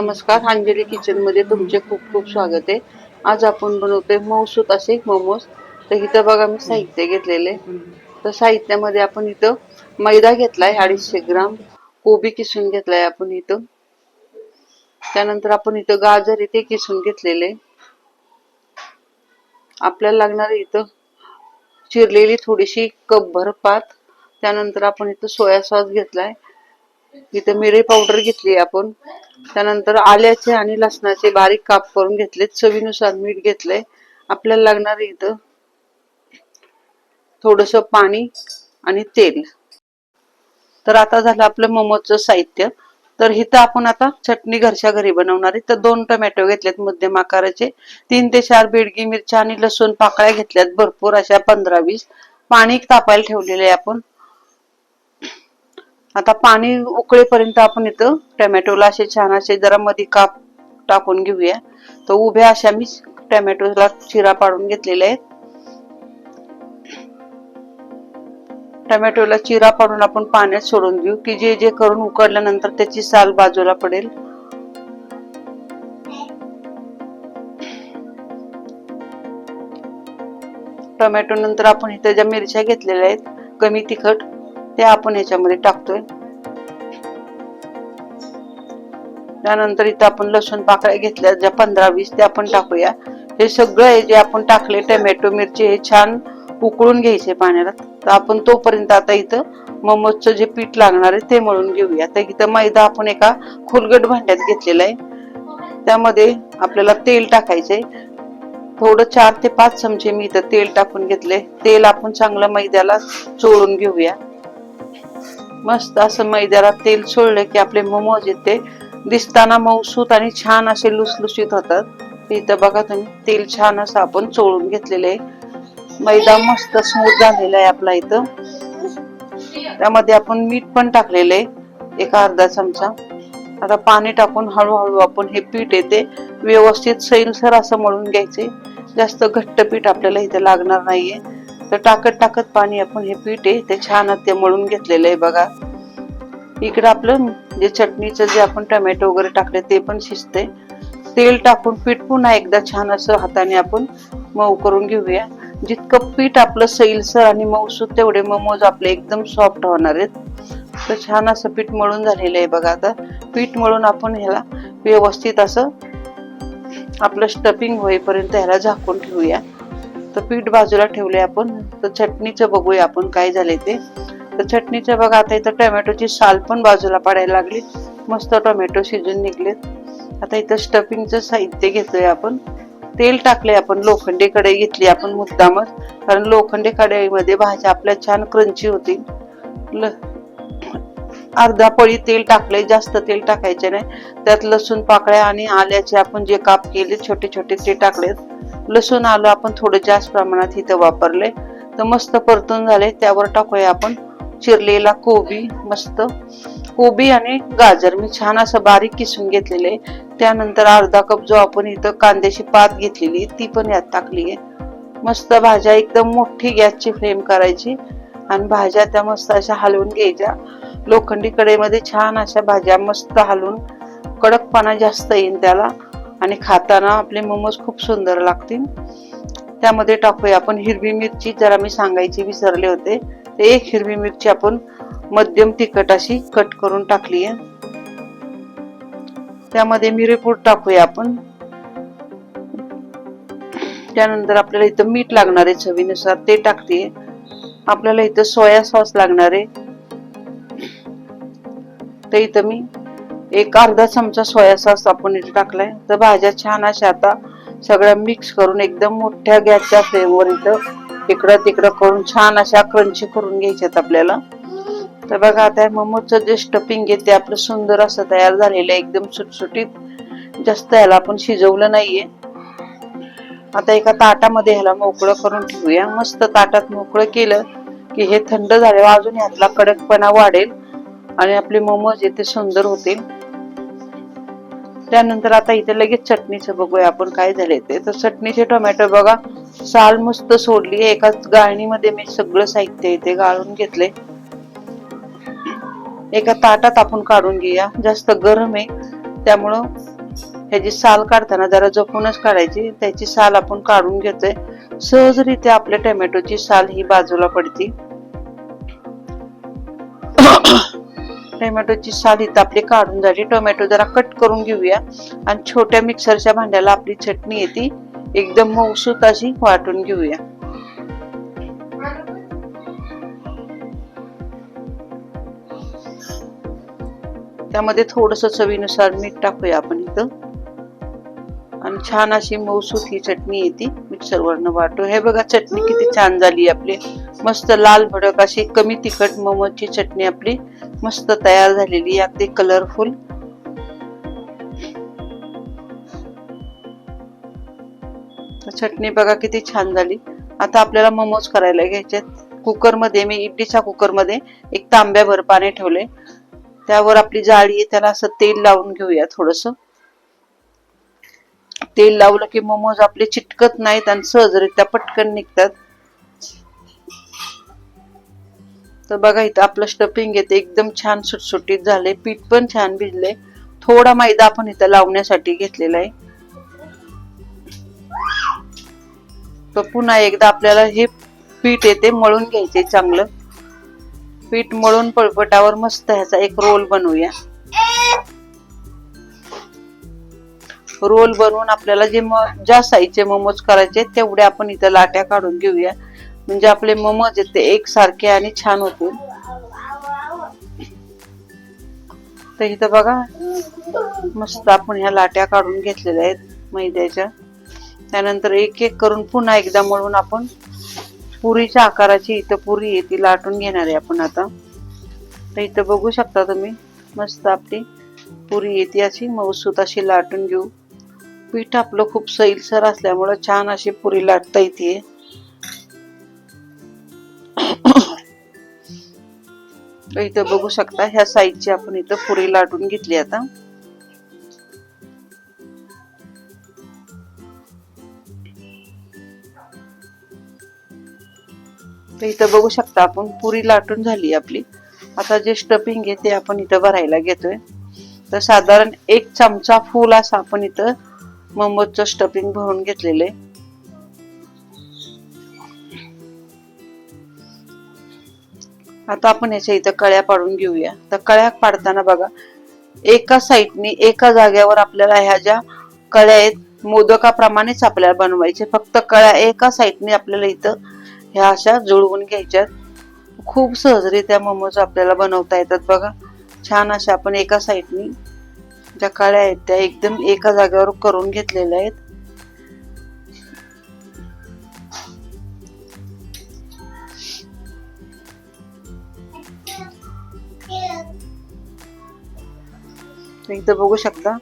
नमस्कार अंजली किचनमध्ये तुमचे खूप खूप स्वागत आहे. आज आपण बनवतोय मौसूत असे मोमोज तर इथं बघा मी साहित्य घेतलेले. तर साहित्यामध्ये आपण इथं मैदा घेतलाय अडीचशे ग्राम. कोबी किसून घेतलाय आपण इथं. त्यानंतर आपण इथं गाजर इथे किसून घेतलेले. आपल्याला लागणार इथं चिरलेली थोडीशी कपभर पात. त्यानंतर आपण इथं सोया सॉस घेतलाय. इथं मिरी पावडर घेतली आपण. त्यानंतर आल्याचे आणि लसणाचे बारीक काप करून घेतले चवीनुसार मीठ घेतलंय. आपल्याला लागणार इथं थोडस पाणी आणि तेल. तर आता झालं आपलं मोमोजचं साहित्य. तर इथं आपण आता चटणी घरच्या घरी बनवणार आहे. तर दोन टोमॅटो घेतलेत मध्यम आकाराचे. तीन ते चार बेडगी मिरच्या आणि लसूण पाकळ्या घेतल्यात. भरपूर अशा पंधरा वीस पाणी तापायला ठेवलेले आहे आपण. आता पाणी उकळेपर्यंत आपण इथं टोमॅटोला असे छान असे जरा मध्ये काप टाकून घेऊया. तर उभ्या अशा मी टोमॅटोला चिरा पाडून घेतलेल्या आहेत. टोमॅटोला चिरा पाडून आपण पाण्यात सोडून देऊ की जे जे करून उकडल्यानंतर त्याची साल बाजूला पडेल. टोमॅटो नंतर आपण इथे ज्या मिरच्या घेतलेल्या आहेत कमी तिखट ते आपण याच्यामध्ये टाकतोय. त्यानंतर इथं आपण लसूण पाकळ्या घेतल्या ज्या पंधरा वीस त्या आपण टाकूया. हे सगळं हे जे आपण टाकले टोमॅटो मिरची हे छान उकळून घ्यायचे पाण्याला तर आपण तोपर्यंत आता इथं मोमोजचं जे पीठ लागणार आहे ते मळून घेऊया. तर इथं मैदा आपण एका खोलगट भांड्यात घेतलेला आहे. त्यामध्ये आपल्याला तेल टाकायचंय थोडं चार ते पाच चमचे मी इथं तेल टाकून घेतले तेल आपण चांगलं मैद्याला चोळून घेऊया. मस्त असं मैद्याला तेल सोडलं की आपले मोमोज येते. दिसताना मऊसूत आणि छान असे लुसलुशीत होतात. इथं बघा तुम्ही तेल छान असं आपण चोळून घेतलेलं आहे. मैदा मस्त स्मूथ झालेला आहे आपला इथं. त्यामध्ये आपण मीठ पण टाकलेलं आहे एक अर्धा चमचा. आता पाणी टाकून हळूहळू आपण हे पीठ येते. व्यवस्थित सैलसर असं मळून घ्यायचे. जास्त घट्ट पीठ आपल्याला इथे लागणार नाहीये. तर टाकत टाकत पाणी आपण हे पीठ आहे ते छान ते मळून घेतलेलं आहे बघा. इकडं आपलं जे चटणीचं जे आपण टोमॅटो वगैरे टाकले ते पण शिजते तेल टाकून पीठ पुन्हा एकदा छान असं हाताने आपण मऊ करून घेऊया. जितकं पीठ आपलं सैलसर आणि मऊसूत तेवढे मोमोज आपले एकदम सॉफ्ट होणार आहेत. तर छान असं पीठ मळून झालेलं आहे बघा आता. पीठ मळून आपण ह्याला व्यवस्थित असं आपलं स्टफिंग होईपर्यंत ह्याला झाकून ठेवूया. तर पीठ बाजूला ठेवले आपण. तर चटणीचं बघूया आपण काय झाले ते. तर चटणीचं बघा आता इथं टोमॅटोची साल पण बाजूला पाडायला लागली. मस्त टोमॅटो शिजून निघलेत. आता इथं स्टफिंगचं साहित्य घेतोय आपण. तेल टाकले आपण लोखंडी कढई घेतली आपण मुद्दामच. कारण लोखंडी कढईमध्ये भाज्या आपल्या छान क्रंची होतील. ल अर्धा पळी तेल टाकले जास्त तेल टाकायचे नाही. त्यात लसूण पाकळ्या आणि आल्याचे आपण जे काप केले छोटे छोटे ते टाकलेत. लसूण आलं आपण थोडं जास्त प्रमाणात इथं वापरले. तर मस्त परतून झाले. त्यावर टाकूया आपण चिरलेला कोबी मस्त. कोबी आणि गाजर. मी छान असं बारीक किसून घेतलेले. त्यानंतर अर्धा कप जो आपण इथं कांद्याची पात घेतलेली ती पण यात टाकली आहे. मस्त भाज्या एकदम मोठी गॅसची फ्लेम करायची. आणि भाज्या त्या मस्त अशा हलवून घ्यायच्या. लोखंडी कडेमध्ये छान अशा भाज्या मस्त हलवून कडकपणा जास्त येईल त्याला आणि खाताना आपले मोमोज खूप सुंदर लागतील. त्यामध्ये टाकूया आपण हिरवी मिरची जरा मी सांगायची विसरले होते. ते एक हिरवी मिरची आपण मध्यम तिखट अशी कट करून टाकली आहे. त्यामध्ये मिरेपूड टाकूया आपण. त्यानंतर आपल्याला इथं मीठ लागणार आहे चवीनुसार ते टाकते. आपल्याला इथं सोया सॉस लागणार आहे. तर इथं मी एक अर्धा चमचा सोया सॉस आपण इथे टाकलाय. तर भाज्या छान अशा आता सगळ्या मिक्स करून एकदम मोठ्या गॅसच्या फ्लेमवर इथं इकडं तिकडं करून छान अशा क्रंची करून घ्यायच्यात आपल्याला. तर बघा आता मोमोजचं जे स्टफिंग आहे ते आपलं सुंदर असं तयार झालेलं आहे. एकदम सुटसुटीत जास्त याला आपण शिजवलं नाहीये. आता एका ताटामध्ये ह्याला मोकळं करून ठेवूया. मस्त ताटात मोकळं केलं की हे थंड झाल्यावर अजून ह्यातला कडकपणा वाढेल. आणि आपले मोमोज येथे सुंदर होतील. त्यानंतर आता इथे लगेच चटणीचं बघूया आपण काय झाले ते. तर चटणीचे टोमॅटो बघा साल मस्त सोडली एकाच गाळणीमध्ये मी सगळं साहित्य इथे गाळून घेतले एका ताटात आपण काढून घेऊया. जास्त गरम आहे. त्यामुळं ह्याची साल काढताना जरा जपूनच काढायची. त्याची साल आपण काढून घेतोय. सहजरित्या आपल्या टोमॅटोची साल ही बाजूला पडती. टोमॅटोची साल इथं आपली काढून झाली. टोमॅटो जरा कट करून घेऊया. आणि छोट्या मिक्सरच्या भांड्याला आपली चटणी येते. एकदम मऊसूत अशी वाटून घेऊया. त्यामध्ये थोडस चवीनुसार मीठ टाकूया आपण इथं. आणि छान अशी मऊसूत ही चटणी येते. मिक्सरवरनं वाटू हे बघा चटणी किती छान झाली आपली. मस्त लाल भडक अशी कमी तिखट मोमोची चटणी आपली मस्त तयार झालेली अगदी कलरफुल चटणी बघा किती छान झाली. आता आपल्याला मोमोज करायला घ्यायचे कुकरमध्ये मी इडलीच्या कुकरमध्ये एक तांब्याभर पाणी ठेवले त्यावर आपली जाळी आहे त्याला असं तेल लावून घेऊया थोडस. तेल लावलं की मोमोज आपले चिटकत नाहीत आणि सहजरित्या पटकन निघतात. तर बघा इथं आपलं स्टफिंग येते. एकदम छान सुटसुटीत झाले पीठ पण छान भिजले थोडा मैदा आपण इथं लावण्यासाठी घेतलेला आहे. तर पुन्हा एकदा आपल्याला हे पीठ येते मळून घ्यायचे चांगलं. पीठ मळून पळपटावर मस्त ह्याचा एक रोल बनवूया. रोल बनवून आपल्याला जे म ज्या साईजचे मोमोज करायचे तेवढे आपण इथं लाट्या काढून घेऊया. म्हणजे आपले मोमोज आहेत ते एकसारखे आणि छान होतील. तर इथं बघा मस्त आपण ह्या लाट्या काढून घेतलेल्या आहेत मैद्याच्या. त्यानंतर एक एक करून पुन्हा एकदा मळून आपण पुरीच्या आकाराची इथं पुरी आहे ती लाटून घेणार आहे आपण आता. तर इथं बघू शकता तुम्ही मस्त आपली पुरी येते अशी मऊसूत अशी लाटून घेऊ. पीठ आपलं खूप सैलसर असल्यामुळं छान अशी पुरी लाटता येते. तर इथं बघू शकता ह्या साईजची आपण इथं पुरी लाटून घेतली आता. तर इथं बघू शकता आपण पुरी लाटून झाली आपली. आता जे स्टफिंग आहे ते आपण इथं भरायला घेतोय. तर साधारण एक चमचा फुल असा आपण इथं मोमोजचं स्टफिंग भरून घेतलेलं आहे. आता आपण याच्या इथं कळ्या पाडून घेऊया. तर कळ्या पाडताना बघा एका साईडनी एका जाग्यावर आपल्याला ह्या ज्या कळ्या आहेत मोदकाप्रमाणेच आपल्याला बनवायचे. फक्त कळ्या एका साईडने आपल्याला इथं ह्या अशा जुळवून घ्यायच्यात. खूप सहजरित्या मोमोज आपल्याला बनवता येतात बघा. छान अशा आपण एका साईडनी ज्या कळ्या आहेत त्या एकदम एका जागेवर करून घेतलेल्या आहेत. इथं बघू शकता.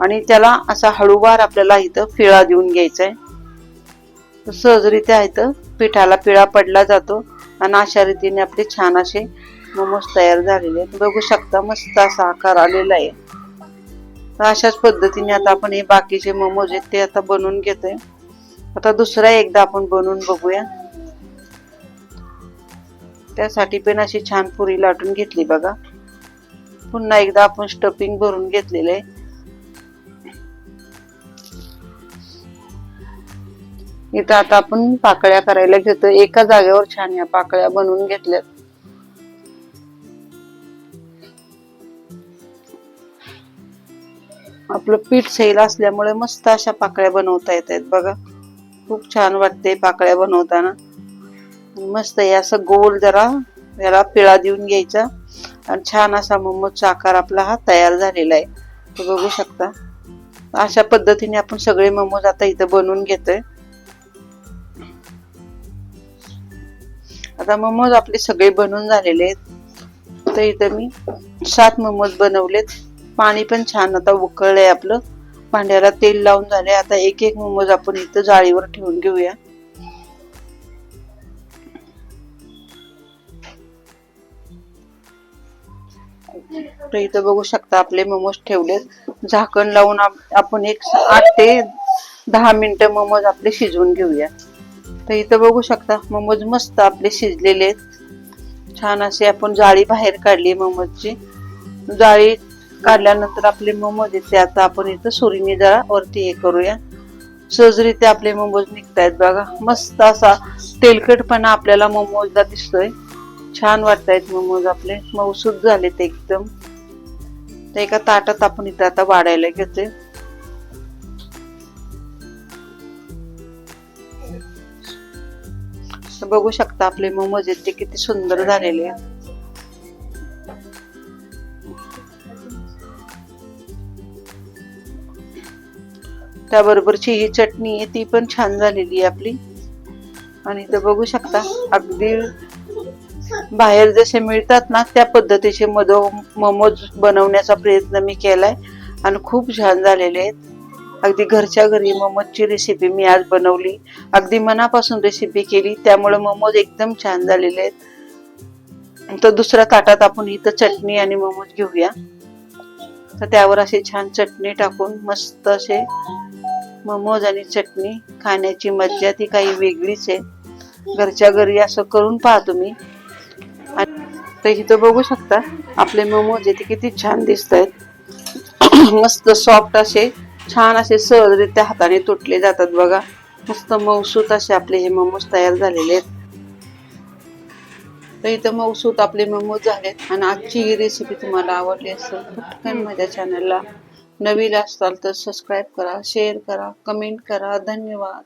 आणि त्याला असा हळूवार आपल्याला इथं फिळा देऊन घ्यायचा आहे सहजरित्या इथं पिठाला पिळा पडला जातो. आणि अशा रीतीने आपले छान असे मोमोज तयार झालेले आहेत. बघू शकता मस्त असा आकार आलेला आहे. तर अशाच पद्धतीने आता आपण हे बाकीचे मोमोज आहेत ते आता बनवून घेतोय. आता दुसरा एकदा आपण बनवून बघूया. त्यासाठी पण अशी छान पुरी लाटून घेतली बघा. पुन्हा एकदा आपण स्टफिंग भरून घेतलेलं आहे. इथं आता आपण पाकळ्या करायला घेतोय एका जागेवर छान या पाकळ्या बनवून घेतल्यात. आपलं पीठ सैल असल्यामुळे मस्त अशा पाकळ्या बनवता येत आहेत बघा. खूप छान वाटते पाकळ्या बनवताना. मस्त हे असं गोल जरा याला पिळा देऊन घ्यायचा. छान असा मोमोजचा आकार आपला हा तयार झालेला आहे. बघू शकता. अशा पद्धतीने आपण सगळे मोमोज आता इथं बनवून घेतोय. आता मोमोज आपले सगळे बनवून झालेले आहेत. तर इथं मी सात मोमोज बनवलेत. पाणी पण छान आता उकळलंय आपलं. भांड्याला तेल लावून झाले आता एक एक मोमोज आपण इथं जाळीवर ठेवून घेऊया. तर इथं बघू शकता आपले मोमोज ठेवलेत. झाकण लावून आपण एक आठ ते दहा मिनिटं मोमोज आपले शिजवून घेऊया. तर इथं बघू शकता मोमोज मस्त आपले शिजलेले आहेत. छान असे आपण जाळी बाहेर काढली मोमोजची जाळी काढल्यानंतर आपले मोमोज येते. आता आपण इथं सुरीने जरा वरती हे करूया. सहजरित्या आपले मोमोज निघतायत बघा. मस्त असा तेलकटपणा आपल्याला मोमोजला दिसतोय. छान वाटतायत मोमोज आपले. मऊसूद झालेत एकदम. तर एका ताटात आपण इथं आता वाढायला घेतोय. बघू शकता आपले मोमोज आहेत ते किती सुंदर झालेले आहेत. त्याबरोबरची ही चटणी आहे ती पण छान झालेली आहे आपली. आणि इथं बघू शकता अगदी बाहेर जसे मिळतात ना त्या पद्धतीचे मधो मोमोज बनवण्याचा प्रयत्न मी केलाय. आणि खूप छान झालेले आहेत. अगदी घरच्या घरी मोमोजची रेसिपी मी आज बनवली. अगदी मनापासून रेसिपी केली. त्यामुळे मोमोज एकदम छान झालेले आहेत. तर दुसऱ्या ताटात आपण इथं चटणी आणि मोमोज घेऊया. तर त्यावर अशी छान चटणी टाकून मस्त असे मोमोज आणि चटणी खाण्याची मज्जा ती काही वेगळीच आहे. घरच्या घरी असं करून पाहा तुम्ही. तर इथं बघू शकता आपले मोमोज येते ते किती छान दिसत आहेत मस्त सॉफ्ट असे छान असे सहजरित्या हाताने तुटले जातात बघा. मस्त मऊसूत असे आपले हे मोमोज तयार झालेले आहेत. तर इथं मऊसूत आपले मोमोज झालेत आणि आजची ही रेसिपी तुम्हाला आवडली असेल पटकन माझ्या चॅनलला नवीन असाल तर सबस्क्राईब करा शेअर करा कमेंट करा. धन्यवाद.